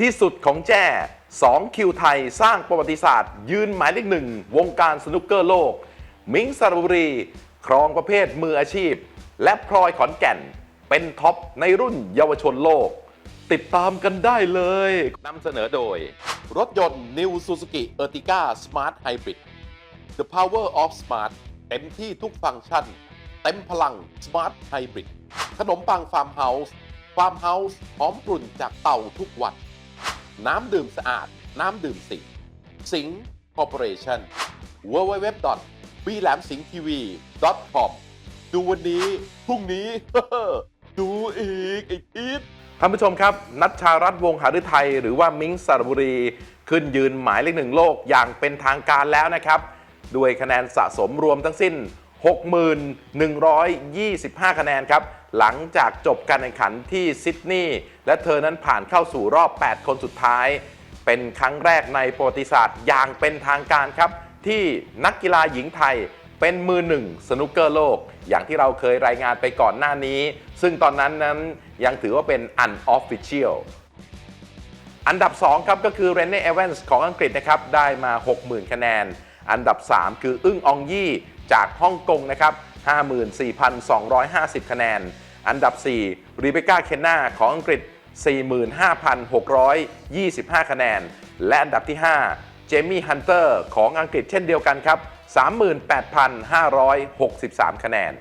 ที่สุดของแจ้2คิวไทยสร้างประวัติศาสตร์ ยืนหมายเลขหนึ่งวงการสนุกเกอร์โลก มิงสระบุรี ครองประเภทมืออาชีพ และพลอยขอนแก่น เป็นท็อปในรุ่นเยาวชนโลก ติดตามกันได้เลยนำเสนอโดย รถยนต์ New Suzuki Ertiga Smart Hybrid The Power of Smart เต็มที่ทุกฟังก์ชัน เต็มพลัง Smart Hybrid ขนมปังฟาร์มเฮาส์ฟาร์มเฮาส์หอมกลุ่นจากเต่าทุกวัน น้ำดื่มสะอาด น้ำดื่มสิงสิงคอร์ปอเรชั่น w w w b l a m s i n g t v com ดูวันนี้ พรุ่งนี้ ดูอีกไอ้ทิศท่านผู้ชมครับ นัชชารัตวงหฤทัยหรือว่ามิงสระบุรี ขึ้นยืนหมายเลขหนึ่งโลกอย่างเป็นทางการแล้วนะครับ ด้วยคะแนนสะสมรวมทั้งสิ้น 6,125 คะแนนครับ หลังจากจบการแข่งขันที่ซิดนีย์และเธอนั้นผ่านเข้าสู่รอบ 8 คนสุดท้าย เป็นครั้งแรกในประวัติศาสตร์อย่างเป็นทางการครับ ที่นักกีฬาหญิงไทยเป็นมือหนึ่งสนุกเกอร์โลก อย่างที่เราเคยรายงานไปก่อนหน้านี้ ซึ่งตอนนั้นนั้นยังถือว่าเป็น unofficial อันดับ 2 ครับก็คือเรนเน่เอเวนส์ของอังกฤษนะครับ ได้มา 60,000 คะแนน อันดับ 3 คืออึ้งอองยี่จากฮ่องกงนะครับ 54,250 คะแนน อันดับ 4 รีเบคก้า เคนนาของอังกฤษ 45,625 คะแนน และอันดับที่ 5 เจมี่ ฮันเตอร์ ของอังกฤษเช่นเดียวกันครับ 38,563 คะแนน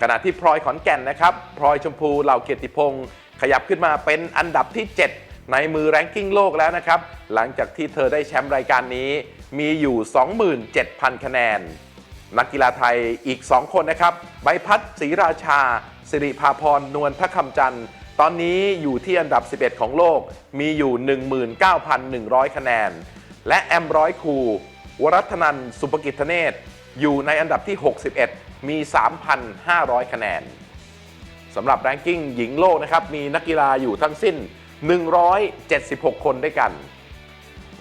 ขณะที่พลอยขอนแก่นนะครับพลอยชมพูเหล่าเกียรติพงศ์ขยับขึ้นมาเป็นอันดับที่ 7 ในมือแรงกิ้งโลกแล้วนะครับ หลังจากที่เธอได้แชมป์รายการนี้ มีอยู่ 27,000 คะแนน นักกีฬาไทยอีก 2 คนนะครับ ใบพัดศรีราชา สิริภาพรนวลทคำจันทร์ตอนนี้อยู่ที่อันดับ 11 ของโลกมีอยู่ 19,100 คะแนน และแอมร้อยคูวรัตนันสุภกิจเนตรอยู่ในอันดับที่ 61 มี 3,500 คะแนนสำหรับแรงกิ้งหญิงโลกนะครับมีนักกีฬาอยู่ทั้งสิ้น 176 คนด้วยกัน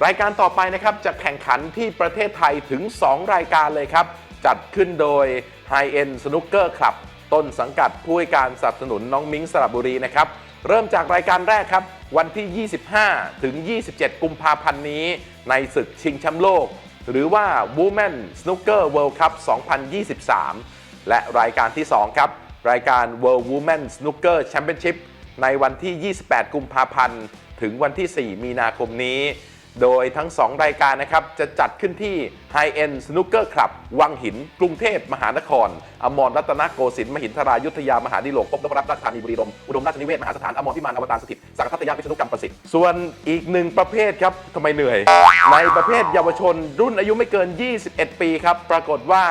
รายการต่อไปนะครับจะแข่งขันที่ประเทศไทยถึง 2 รายการเลยครับ จัดขึ้นโดย High End Snooker Club ต้นสังกัดผู้ให้การสนับสนุนน้องมิ้งสระบุรีนะครับ เริ่มจากรายการแรกครับ วันที่ 25 ถึง 27 กุมภาพันธ์นี้ ในศึกชิงแชมป์โลก หรือว่า Women Snooker World Cup 2023 และรายการที่ 2 ครับ รายการ World Women Snooker Championship ในวันที่ 28 กุมภาพันธ์ ถึงวันที่ 4 มีนาคมนี้ โดยทั้ง 2 รายการนะครับ จะจัดขึ้นที่ High End Snooker Club วังหิน กรุงเทพมหานคร อมรรัตนโกสินทร์มหินทรายุทธยามหาดิโลกพบนพรัตน์ราชธานีบุรีรมย์อุดมราชนิเวศ มหาสถาน อมรพิมานอวตารสถิต สังกัทัตยาพิษณุกรรมประสิทธิ์ ส่วนอีกหนึ่งประเภทครับทำไมเหนื่อย ในประเภทเยาวชนรุ่นอายุไม่เกิน 21 ปีครับ ปรากฏว่า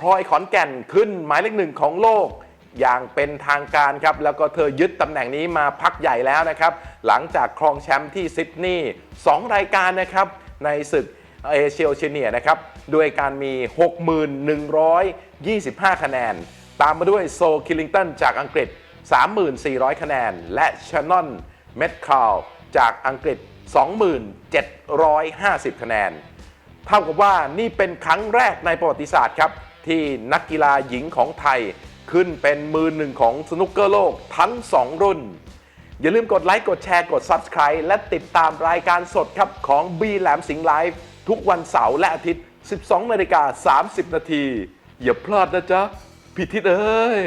พลอยขอนแก่นขึ้นหมายเลขหนึ่งของโลก อย่างเป็นทางการครับ แล้วก็เธอยึดตำแหน่งนี้มาพักใหญ่แล้วนะครับ หลังจากครองแชมป์ที่ซิดนีย์2รายการนะครับ ในศึกเอเชียโอเชียเนียนะครับด้วยการมี 6,125 คะแนน ตามมาด้วยโซคิลลิงตันจากอังกฤษ 3,400 คะแนน และชานอนเมดคาลจากอังกฤษ 2,750 คะแนน เท่ากับว่านี่เป็นครั้งแรกในประวัติศาสตร์ครับ ที่นักกีฬาหญิงของไทย ขึ้นเป็นมือหนึ่งของสนุกเกอร์โลกทั้ง 2 รุ่น อย่าลืมกดไลค์ กดแชร์ กด Subscribe และติดตามรายการสดครับของ B แหลมสิงห์ไลฟ์ทุกวันเสาร์และอาทิตย์ 12 นาฬิกา 30 นาที อย่าพลาดนะจ๊ะพี่ทิศเอ้ย